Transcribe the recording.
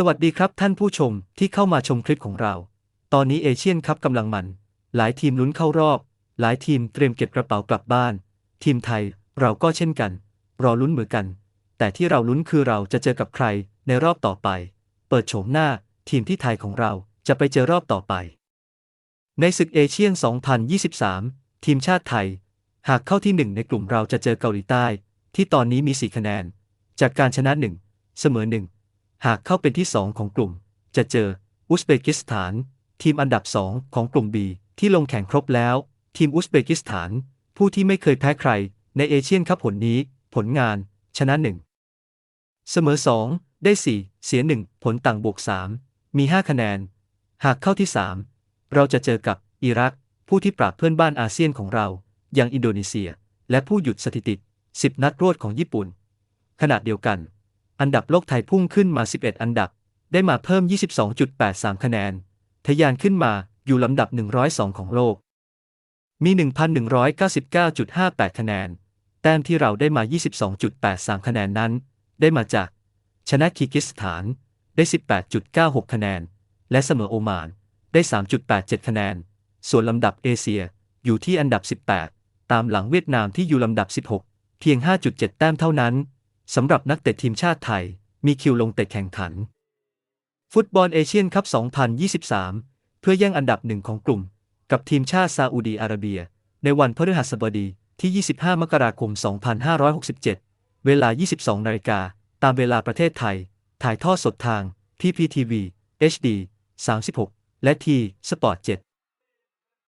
สวัสดีครับท่านผู้ชมที่เข้ามาชมคลิปของเรา ตอนนี้เอเชียนคัพกำลังมัน หลายทีมลุ้นเข้ารอบ หลายทีมเตรียมเก็บกระเป๋ากลับบ้าน ทีมไทยเราก็เช่นกัน รอลุ้นเหมือนกัน แต่ที่เราลุ้นคือเราจะเจอกับใครในรอบต่อไป เปิดโฉมหน้า ทีมที่ไทยของเราจะไปเจอรอบต่อไป ในศึกเอเชียน 2023 ทีมชาติไทย หากเข้าที่หนึ่งในกลุ่มเราจะเจอเกาหลีใต้ ที่ตอนนี้มี 4 คะแนน จากการชนะ 1 เสมอ 1 หากเข้าเป็นที่ 2 ของกลุ่ม จะเจออุซเบกิสถาน ทีมอันดับ 2 ของกลุ่ม B ที่ลงแข่งครบแล้ว ทีมอุซเบกิสถาน ผู้ที่ไม่เคยแพ้ใคร ในเอเชียนคัพผลนี้ ผลงาน ชนะ 1 เสมอ 2 ได้ 4 เสีย 1 ผลต่างบวก 3 มี 5 คะแนน หากเข้าที่ 3 เราจะเจอกับอิรัก ผู้ที่ปราบเพื่อนบ้านอาเซียนของเรา อย่างอินโดนีเซีย และผู้หยุดสถิติ 10 นัดรวดของญี่ปุ่น ขณะเดียวกัน อันดับโลกไทยพุ่งขึ้นมา 11 อันดับ ได้มาเพิ่ม 22.83 คะแนน ทะยานขึ้นมาอยู่ลำดับ 102 ของโลก มี 1,199.58 คะแนน แต้มที่เราได้มา 22.83 คะแนนนั้น ได้มาจาก ชนะคีกิสถาน ได้ 18.96 คะแนน และเสมอโอมาน ได้ 3.87 คะแนน ส่วนลำดับเอเชียอยู่ที่อันดับ 18 ตามหลังเวียดนามที่อยู่ลำดับ 16 เพียง 5.7 แต้มเท่านั้น สำหรับนักเตะทีมชาติไทย มีคิวลงเตะแข่งขัน ฟุตบอลเอเชียนคัพ 2023 เพื่อแย่งอันดับหนึ่งของกลุ่ม กับทีมชาติซาอุดีอาระเบีย ในวันพฤหัสบดีที่ 25 มกราคม 2567 เวลา 22 นาฬิกา ตามเวลาประเทศไทย ถ่ายทอดสดทาง PPTV HD 36 และทีสปอร์ต7